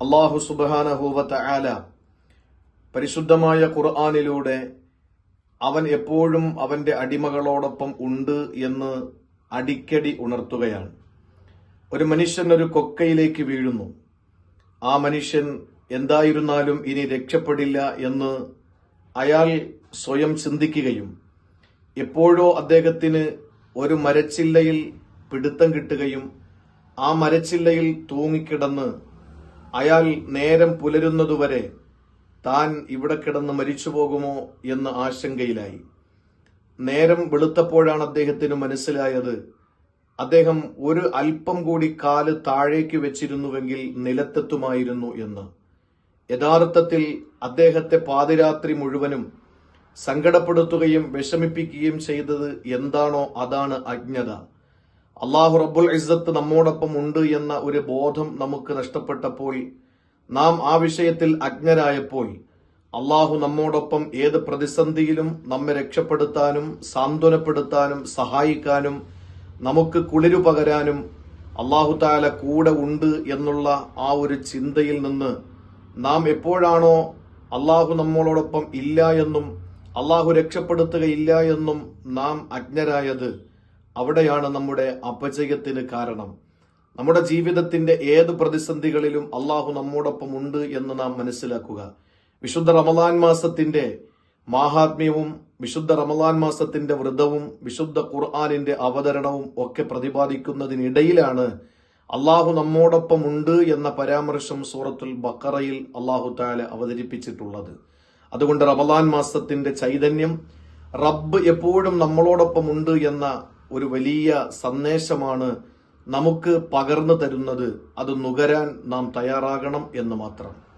അള്ളാഹു സുബാനഹൂവത്ത ആല പരിശുദ്ധമായ ഖുർആാനിലൂടെ അവൻ എപ്പോഴും അവന്റെ അടിമകളോടൊപ്പം ഉണ്ട് എന്ന് അടിക്കടി ഉണർത്തുകയാണ്. ഒരു മനുഷ്യൻ ഒരു കൊക്കയിലേക്ക് വീഴുന്നു. ആ മനുഷ്യൻ എന്തായിരുന്നാലും ഇനി രക്ഷപ്പെടില്ല എന്ന് അയാൾ സ്വയം ചിന്തിക്കുകയും എപ്പോഴോ അദ്ദേഹത്തിന് ഒരു മരച്ചില്ലയിൽ പിടുത്തം കിട്ടുകയും ആ മരച്ചില്ലയിൽ തൂങ്ങിക്കിടന്ന് അയാൾ നേരം പുലരുന്നതുവരെ താൻ ഇവിടെ കിടന്ന് മരിച്ചു പോകുമോ എന്ന് ആശങ്കയിലായി. നേരം വെളുത്തപ്പോഴാണ് അദ്ദേഹത്തിന് മനസ്സിലായത് അദ്ദേഹം ഒരു അല്പം കൂടി കാൽ താഴേക്ക് വെച്ചിരുന്നുവെങ്കിൽ നിലത്തെത്തുമായിരുന്നു എന്ന്. യഥാർത്ഥത്തിൽ അദ്ദേഹത്തെ പാതിരാത്രി മുഴുവനും സങ്കടപ്പെടുത്തുകയും വിഷമിപ്പിക്കുകയും ചെയ്തത് എന്താണോ അതാണ് അജ്ഞത. അള്ളാഹു റബ്ബുൽ ഇസ്സത്ത് നമ്മോടൊപ്പം ഉണ്ട് എന്ന ഒരു ബോധം നമുക്ക് നഷ്ടപ്പെട്ടപ്പോൾ നാം ആ വിഷയത്തിൽ അജ്ഞരായപ്പോൾ അള്ളാഹു നമ്മോടൊപ്പം ഏത് പ്രതിസന്ധിയിലും നമ്മെ രക്ഷപ്പെടുത്താനും സാന്ത്വനപ്പെടുത്താനും സഹായിക്കാനും നമുക്ക് കുളിരു പകരാനും അള്ളാഹു താല കൂടെ ഉണ്ട് എന്നുള്ള ആ ഒരു ചിന്തയിൽ നിന്ന് നാം എപ്പോഴാണോ അള്ളാഹു നമ്മളോടൊപ്പം ഇല്ല എന്നും അള്ളാഹു രക്ഷപ്പെടുത്തുകയില്ല എന്നും നാം അജ്ഞരായത് അവിടെയാണ് നമ്മുടെ അപജയത്തിന് കാരണം. നമ്മുടെ ജീവിതത്തിന്റെ ഏത് പ്രതിസന്ധികളിലും അള്ളാഹു നമ്മോടൊപ്പം ഉണ്ട് എന്ന് നാം മനസ്സിലാക്കുക. വിശുദ്ധ റമദാൻ മാസത്തിന്റെ മാഹാത്മ്യവും വിശുദ്ധ റമദാൻ മാസത്തിന്റെ വ്രതവും വിശുദ്ധ ഖുർആാനിന്റെ അവതരണവും ഒക്കെ പ്രതിപാദിക്കുന്നതിനിടയിലാണ് അള്ളാഹു നമ്മോടൊപ്പം ഉണ്ട് എന്ന പരാമർശം സൂറത്തുൽ ബക്കറയിൽ അള്ളാഹു താല അവതരിപ്പിച്ചിട്ടുള്ളത്. അതുകൊണ്ട് റമദാൻ മാസത്തിന്റെ ചൈതന്യം റബ്ബ് എപ്പോഴും നമ്മളോടൊപ്പം ഉണ്ട് എന്ന ഒരു വലിയ സന്ദേശമാണ് നമുക്ക് പകർന്നു തരുന്നത്. അത് നുകരാൻ നാം തയ്യാറാകണം എന്ന് മാത്രം.